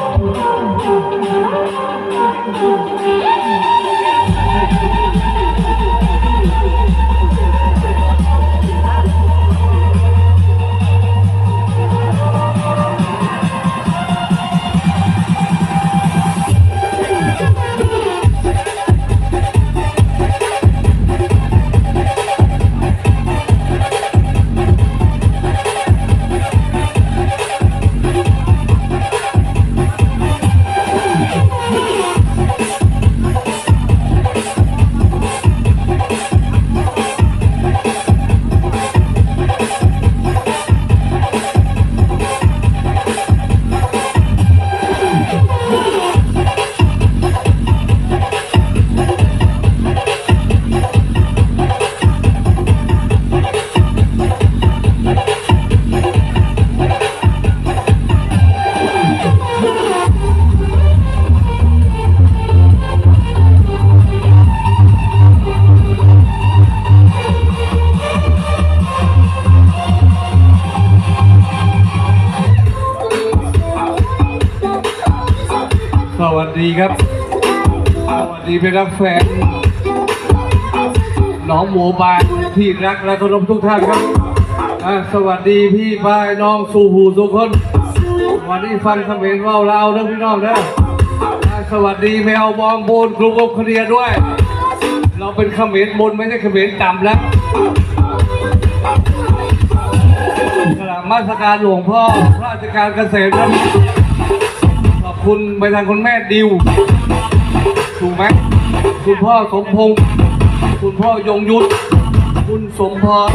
Thank you. สวัสดีครับ สวัสดีเป็นรักแฟนน้องหมูบานที่รักและเคารพทุกท่านครับอะสวัสดีพี่พายน้องสู่หูสุคน วันนี้ฟังเขมรว่าวลาวเด้องพี่น้องเด้ออะสวัสดีแมวบองบนกรุงอบเคลียร์ด้วย เราเป็นเขมรบนไม่ใช่เขมรต่ำแล้วกราบมาสการหลวงพ่อ ราชการเกษตรครับ คุณไปทางคุณแม่ดิว ถูกไหม คุณพ่อสมพงษ์ คุณพ่อยงยุทธ คุณสมพร